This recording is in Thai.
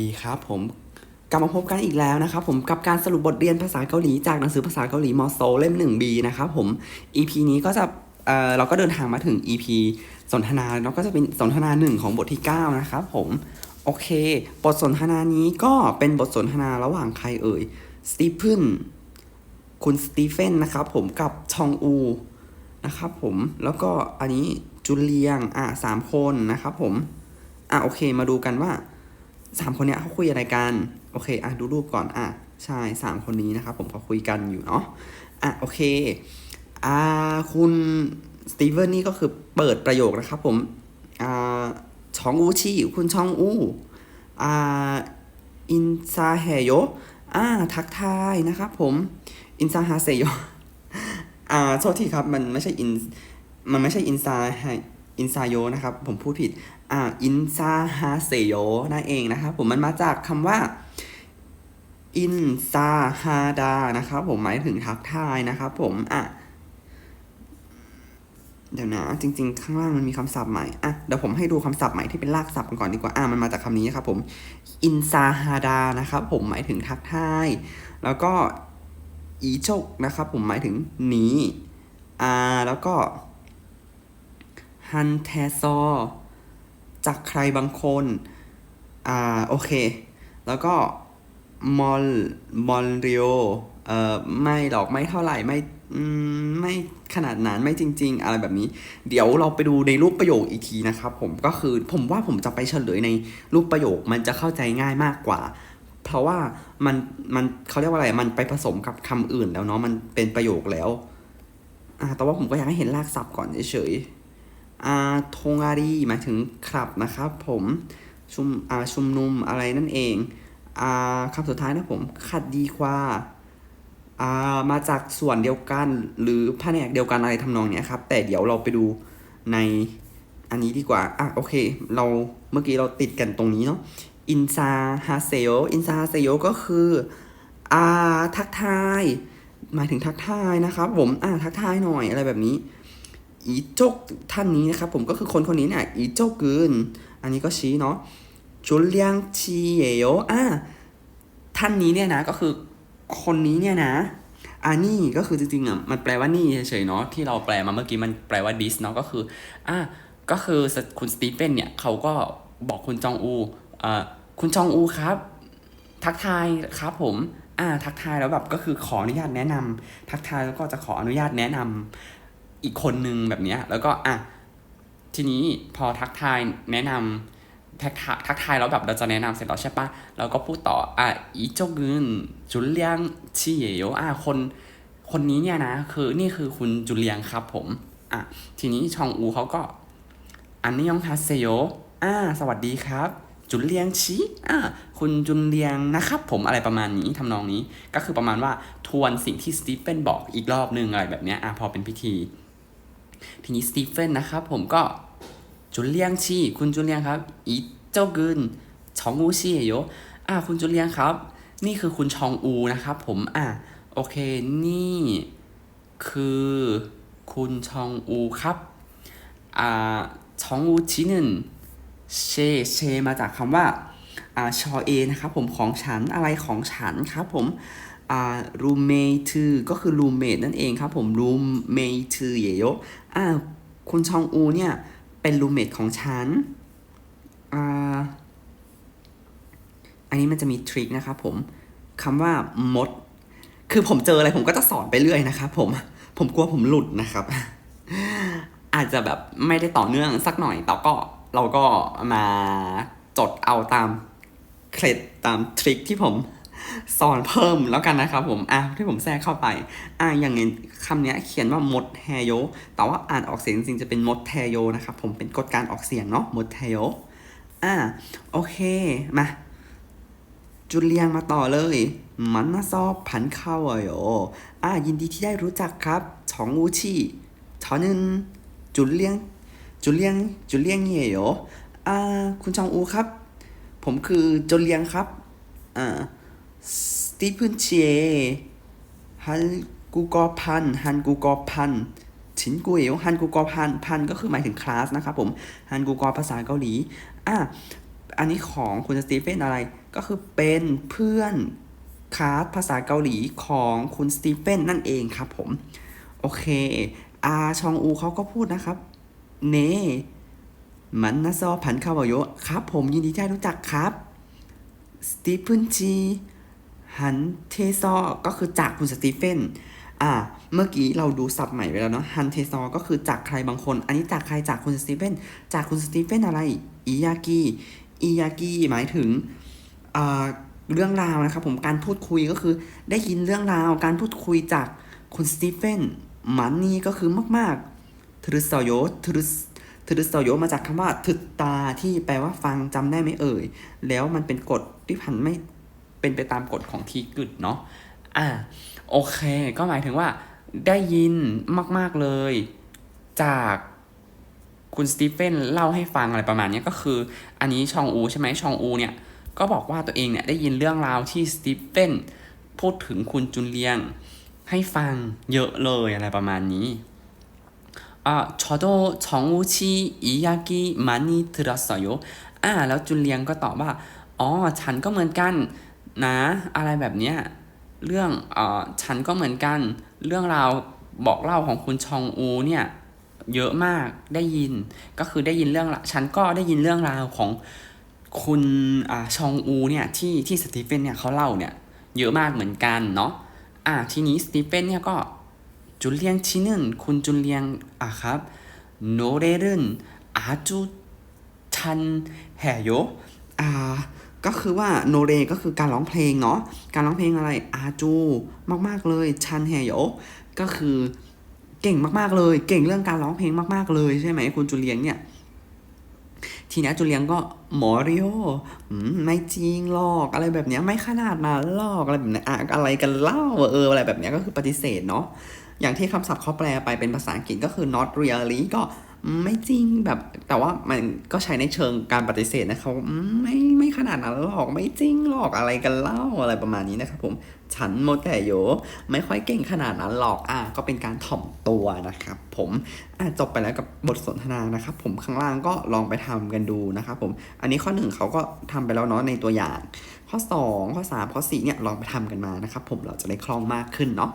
ดีครับผมกลับมาพบกันอีกแล้วนะครับผมกับการสรุปบทเรียนภาษาเกาหลีจากหนังสือภาษาเกาหลีมอโซเล่ม 1B นะครับผม EP นี้ก็จะเอ่อเราก็เดินทางมาถึง EP สนทนาแล้วก็จะเป็นสนทนาหนึ่งของบทที่ 9 นะครับผมโอเค บทสนทนานี้ก็เป็นบทสนทนาระหว่างใครเอ่ยสตีเฟนคุณสตีเฟนนะครับผมกับชองอูนะครับผมแล้วก็อันนี้จุเลียงอะสามคนนะครับผมอะโอเคมาดูกันว่า สามคนเนี้ยเขาคุยอะไรกันโอเคอะดูรูปก่อนอะใช่สามคนนี้นะครับผมเขาคุยกันอยู่เนาะอะโอเคอ่าคุณสตีเวนนี่ก็คือเปิดประโยคนะครับผมอ่าชองอูชีคุณชองอูอ่าอินซาเฮโยอ่าทักทายนะครับผมอินซาฮาเซโยอ่าโทษทีครับ มันไม่ใช่อินมันไม่ใช่อินซาไฮ อินซาโยนะครับ ผมพูดผิดอ่าอินซาฮาเซโยนั่นเองนะครับ ผมมันมาจากคำว่าอินซาฮาดานะครับ ผมหมายถึงทักทายนะครับ ผมอะเดี๋ยวนะ จริง ๆ ข้างล่างมันมีคำศัพท์ใหม่อะเดี๋ยวผมให้ดูคำศัพท์ใหม่ที่เป็นรากศัพท์กันก่อนดีกว่าอะมันมาจากคำนี้ครับผมอินซาฮาดานะครับ ผมหมายถึงทักทาย แล้วก็อีโจกนะครับ ผมหมายถึงหนีอ่าแล้วก็ ฮันเทซอจากใครบางคน อ่า โอเค แล้วก็มอลมอลเรียเอ่อ ไม่หรอกไม่เท่าไหร่ไม่ไม่ขนาดนั้นไม่จริง ๆ อะไรแบบนี้ เดี๋ยวเราไปดูในรูปประโยคอีกทีนะครับผมก็คือผมว่าผมจะไปเฉลยในรูปประโยคมันจะเข้าใจง่ายมากกว่า เพราะว่ามันมันเขาเรียกว่าอะไรมันไปผสมกับคำอื่นแล้วเนาะมันเป็นประโยคแล้วอ่าแต่ว่าผมก็อยากให้เห็นรากศัพท์ก่อนเฉยๆ อาทงอารีหมายถึงคลับนะครับ ผมชุมอาชุมนุมอะไรนั่นเองอาคำสุดท้ายนะผมขัดดีกว่าอามาจากส่วนเดียวกันหรือแผนกเดียวกันอะไรทำนองเนี้ยครับ แต่เดี๋ยวเราไปดูในอันนี้ดีกว่า อะโอเค เราเมื่อกี้เราติดกันตรงนี้เนาะอินซาฮาเซโยอินซาฮาเซโยก็คืออาทักทาย หมายถึงทักทายนะครับผมอ่าทักทายหน่อยอะไรแบบนี้ อีโจกท่านนี้นะครับผมก็คือคนคนนี้เนี่ยอีโจกึนอันนี้ก็ชี้เนาะจุลเลียงชีเยโยอ่าท่านนี้เนี่ยนะก็คือคนนี้เนี่ยนะอ่านี่ก็คือจริงๆอะมันแปลว่านี่เฉยๆเนาะที่เราแปลมาเมื่อกี้มันแปลว่า this เนาะก็คืออ่าก็คือคุณสตีเฟนเนี่ยเขาก็บอกคุณจองอูอ่าคุณจองอูครับ ทักทายครับผมอ่าทักทายแล้วแบบก็คือขออนุญาตแนะนำทักทายแล้วก็จะขออนุญาตแนะนำ อีกคนนึงแบบเนี้ย แล้วก็อะทีนี้พอทักทายแนะนำทักทายทักทายแล้วแบบเราจะแนะนำเสร็จแล้วใช่ปะเราก็พูดต่ออะอีโจกึนจุลเลียงชีเยโยอะคนคนนี้เนี่ยนะ คือนี่คือคุณจุลเลียงครับผม อะ ทีนี้ชองอูเขาก็ อันนี้ยองฮาเซโยอ่า สวัสดีครับ จุนเลียงชีอ่า คุณจุนเลียงนะครับ ผมอะไรประมาณนี้ทำนองนี้ ก็คือประมาณว่าทวนสิ่งที่สตีเฟนบอกอีกรอบหนึ่งอะไรแบบเนี้ย อะพอเป็นพิธี ทีนี้สตีเฟนนะครับผมก็จุนเลียงชีคุณจุนเลียงครับอีเจ้ากึนชองอูชีโยอ่าคุณจุนเลียงครับ นี่คือคุณชองอูนะครับผมอะโอเคนี่คือคุณชองอูครับอ่าชองอูชินึนเชเชมาจากคำว่าอ่าชอเอนะครับผมของฉันอะไรของฉันครับผม อ่ารูเมทือก็คือรูเมทนั่นเองครับผมรูเมทือเยโยอ่าคุณชองอูเนี่ย เป็นรูเมทของฉันอ่าอันนี้มันจะมีทริคนะครับผมคำว่ามด คือผมเจออะไรผมก็จะสอนไปเรื่อยนะครับผมผมกลัวผมหลุดนะครับ อาจจะแบบไม่ได้ต่อเนื่องสักหน่อยแต่ก็เราก็มาจดเอาตามเคล็ดตามทริคที่ผม สอนเพิ่มแล้วกันนะครับผม อะที่ผมแทรกเข้าไป อะอย่างนี้คำเนี้ยเขียนว่ามดแฮโย แต่ว่าอ่านออกเสียงจริงๆจะเป็นมดแทโยนะครับผมเป็นกฎการออกเสียงเนาะมดแทโย อะโอเค มา จุดเลียงมาต่อเลย มันน่าซอบผันเข้าอะโยอะยินดีที่ได้รู้จักครับชองอูชีชอนึนจุดเลียง จุดเลียง จุดเลียงเย่โยอ่าคุณชองอูครับ ผมคือจุดเลียงครับ อ่า สตีเฟนเชียฮันกูกอพันฮันกูกอพันชินกูเอ๋วฮันกูกอพันพันก็คือหมายถึงคลาสนะครับผมฮันกูกอภาษาเกาหลีอะอันนี้ของคุณสตีเฟนอะไรก็คือเป็นเพื่อนคลาสภาษาเกาหลีของคุณสตีเฟนนั่นเองครับผม โอเคอาชองอูเขาก็พูดนะครับ เนมันนะซอผันคาวโยะครับผมยินดีที่ได้รู้จักครับสตีเฟนจี ฮันเทซอก็คือจากคุณสตีเฟนอ่า เมื่อกี้เราดูศัพท์ใหม่ไปแล้วเนาะฮันเทซอก็คือจากใครบางคน อันนี้จากใครจากคุณสตีเฟนจากคุณสตีเฟนอะไรอิยากิอิยากิหมายถึงอ่าเรื่องราวนะครับผมการพูดคุยก็คือได้ยินเรื่องราวการพูดคุยจากคุณสตีเฟนมันนี่ก็คือมากๆทรุสโยทรุสทรุสโยมาจากคำว่าถึกตาที่แปลว่าฟังจำได้ไหมเอ่ย แล้วมันเป็นกฎที่พันไม่ เป็นไปตามกฎของทีกึดเนาะอ่าโอเค ก็หมายถึงว่าได้ยินมาก ๆเลย จากคุณสตีเฟนเล่าให้ฟังอะไรประมาณนี้ก็คือ อันนี้ชองอูใช่ไหมชองอูเนี่ย ก็บอกว่าตัวเองเนี่ยได้ยินเรื่องราวที่สตีเฟนพูดถึงคุณจุนเลียงให้ฟังเยอะเลยอะไรประมาณนี้อ่าชอโดชองอูชีอิยากิมานิทรัสโยอ่าแล้วจุนเลียงก็ตอบว่า อ๋อ ฉันก็เหมือนกัน นะ อะไรแบบเนี้ยเรื่องเอ่อฉันก็เหมือนกัน เรื่องราวบอกเล่าของคุณชองอูเนี่ยเยอะมากได้ยินก็คือได้ยินเรื่องละฉันก็ได้ยินเรื่องราวของคุณอ่าชองอูเนี่ยที่ที่สตีเฟนเนี่ยเขาเล่าเนี่ยเยอะมากเหมือนกันเนาะอ่าทีนี้สตีเฟนเนี่ยก็จุนเลียงชินึนคุณจุนเลียงอะครับโนเรรึนอาจูชันแหโยอ่า ก็คือว่าโนเรก็คือการร้องเพลงเนาะการร้องเพลงอะไรอาจูมากๆเลยชันแฮโยก็คือเก่งมากๆเลย เก่งเรื่องการร้องเพลงมากๆเลยใช่ไหมคุณจุเลียงเนี่ยทีนี้จุเลียงก็หมอริโอไม่จริงหรอกอะไรแบบเนี้ยไม่ขนาดนั้นหรอกอะไรแบบเนี้ยอะอะไรกันเล่าเอออะไรแบบเนี้ยก็คือปฏิเสธเนาะอย่างที่คำศัพท์เขาแปลไปเป็นภาษาอังกฤษก็คือ not really ก็ ไม่จริงแบบแต่ว่ามันก็ใช้ในเชิงการปฏิเสธนะเขาอืมไม่ไม่ขนาดนั้นหรอกไม่จริงหรอกอะไรกันเล่าอะไรประมาณนี้นะครับผมฉันโมแต่โยไม่ค่อยเก่งขนาดนั้นหรอกอะก็เป็นการถ่อมตัวนะครับผมอะจบไปแล้วกับบทสนทนานะครับผมข้างล่างก็ลองไปทำกันดูนะครับผมอันนี้ข้อหนึ่งเขาก็ทำไปแล้วเนาะในตัวอย่าง ข้อ 2 ข้อ 3 ข้อ4เนี่ยลองไปทำกันมานะครับผมเราจะได้คล่องมากขึ้นเนาะ